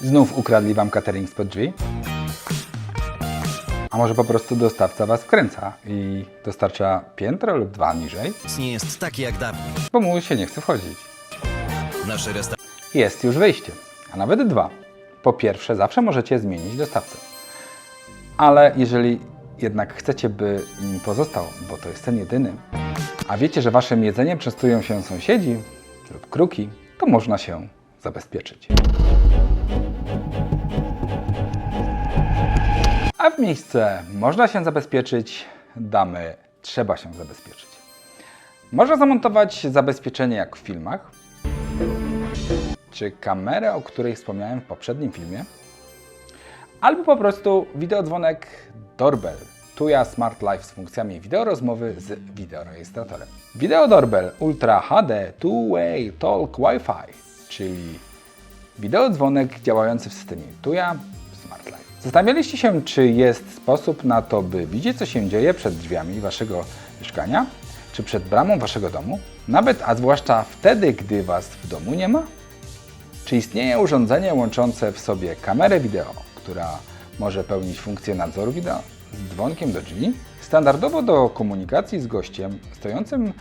Znów ukradli Wam catering spod drzwi? A może po prostu dostawca Was wkręca i dostarcza piętro lub dwa niżej, nie jest taki jak dawniej. bo mu się nie chce wchodzić. Nasze restauracje Jest już wyjście, a nawet dwa. Po pierwsze, zawsze możecie zmienić dostawcę. Ale jeżeli jednak chcecie, by nim pozostał, bo to jest ten jedyny, a wiecie, że waszym jedzeniem częstują się sąsiedzi lub kruki, to można się zabezpieczyć. A w miejsce można się zabezpieczyć, damy trzeba się zabezpieczyć. Można zamontować zabezpieczenie jak w filmach, czy kamerę, o której wspomniałem w poprzednim filmie, albo po prostu wideodzwonek Doorbell. Tuya Smart Life z funkcjami wideorozmowy z wideorejestratorem. Video Doorbell Ultra HD Two-Way Talk Wi-Fi, czyli wideodzwonek działający w systemie Tuya. Zastanawialiście się, czy jest sposób na to, by widzieć, co się dzieje przed drzwiami waszego mieszkania, czy przed bramą waszego domu, nawet a zwłaszcza wtedy, gdy was w domu nie ma? Czy istnieje urządzenie łączące w sobie kamerę wideo, która może pełnić funkcję nadzoru wideo z dzwonkiem do drzwi? Standardowo do komunikacji z gościem stojącym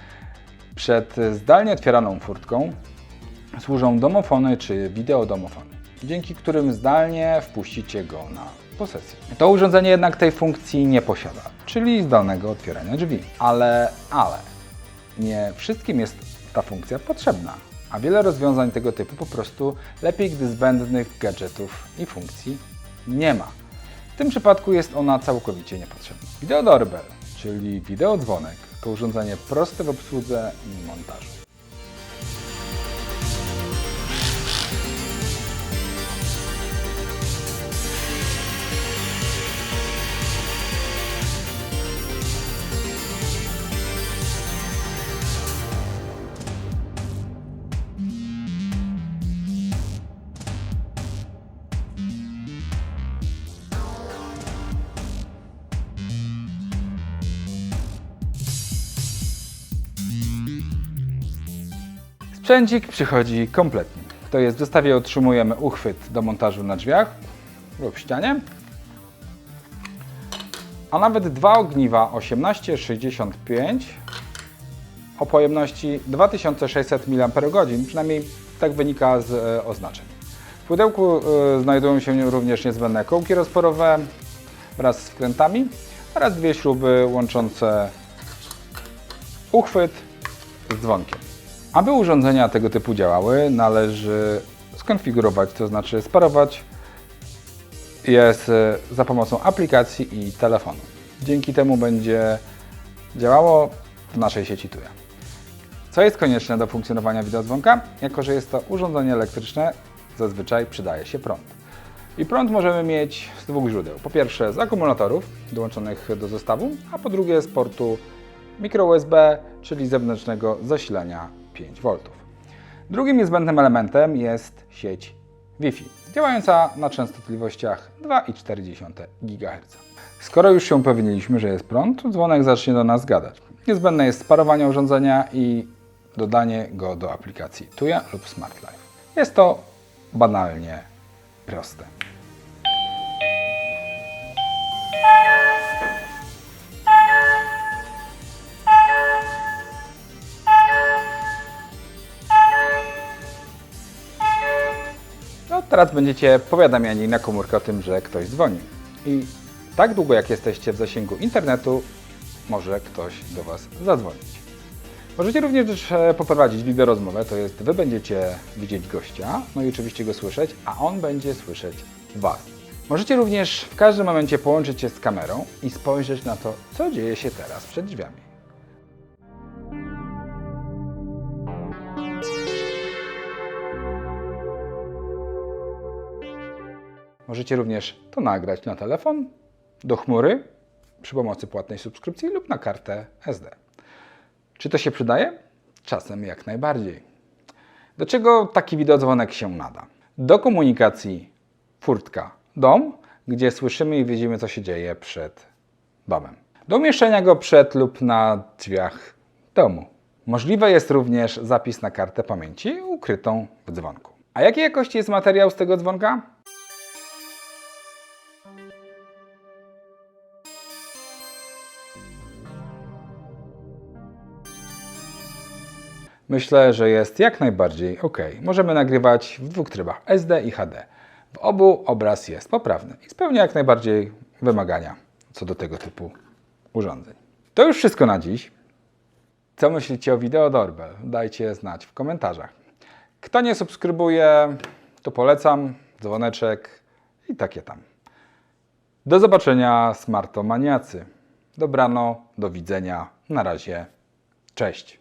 przed zdalnie otwieraną furtką służą domofony czy wideodomofony, dzięki którym zdalnie wpuścicie go na posesję. To urządzenie jednak tej funkcji nie posiada, czyli zdalnego otwierania drzwi. Ale, ale, nie wszystkim jest ta funkcja potrzebna, a wiele rozwiązań tego typu po prostu lepiej, gdy zbędnych gadżetów i funkcji nie ma. W tym przypadku jest ona całkowicie niepotrzebna. Video Doorbell, czyli wideodzwonek, to urządzenie proste w obsłudze i montażu. Sprzęcik przychodzi kompletnie. To jest w zestawie otrzymujemy uchwyt do montażu na drzwiach lub ścianie, a nawet dwa ogniwa 1865 o pojemności 2600 mAh, przynajmniej tak wynika z e, oznaczeń. W pudełku e, znajdują się również niezbędne kołki rozporowe wraz z wkrętami oraz dwie śruby łączące uchwyt z dzwonkiem. Aby urządzenia tego typu działały, należy skonfigurować, to znaczy sparować je za pomocą aplikacji i telefonu. Dzięki temu będzie działało w naszej sieci Tuya. Co jest konieczne do funkcjonowania wideodzwonka? Jako, że jest to urządzenie elektryczne, zazwyczaj przydaje się prąd. I prąd możemy mieć z dwóch źródeł. Po pierwsze z akumulatorów dołączonych do zestawu, a po drugie z portu mikro USB, czyli zewnętrznego zasilania 5V. Drugim niezbędnym elementem jest sieć Wi-Fi, działająca na częstotliwościach 2,4 GHz. Skoro już się upewniliśmy, że jest prąd, dzwonek zacznie do nas gadać. Niezbędne jest sparowanie urządzenia i dodanie go do aplikacji Tuya lub Smart Life. Jest to banalnie proste. Teraz będziecie powiadamiani na komórkę o tym, że ktoś dzwoni. I tak długo jak jesteście w zasięgu internetu, może ktoś do Was zadzwonić. Możecie również e, poprowadzić wideorozmowę, to jest Wy będziecie widzieć gościa, no i oczywiście go słyszeć, a on będzie słyszeć Was. Możecie również w każdym momencie połączyć się z kamerą i spojrzeć na to, co dzieje się teraz przed drzwiami. Możecie również to nagrać na telefon, do chmury przy pomocy płatnej subskrypcji lub na kartę SD. Czy to się przydaje? Czasem jak najbardziej. Do czego taki wideodzwonek się nada? Do komunikacji furtka dom, gdzie słyszymy i widzimy, co się dzieje przed domem. Do umieszczenia go przed lub na drzwiach domu. Możliwe jest również zapis na kartę pamięci ukrytą w dzwonku. A jakiej jakości jest materiał z tego dzwonka? Myślę, że jest jak najbardziej ok. Możemy nagrywać w dwóch trybach SD i HD. W obu obraz jest poprawny i spełnia jak najbardziej wymagania co do tego typu urządzeń. To już wszystko na dziś. Co myślicie o wideo Doorbell? Dajcie znać w komentarzach. Kto nie subskrybuje, to polecam, dzwoneczek i takie tam. Do zobaczenia, smartomaniacy. Dobrano, do widzenia. Na razie. Cześć.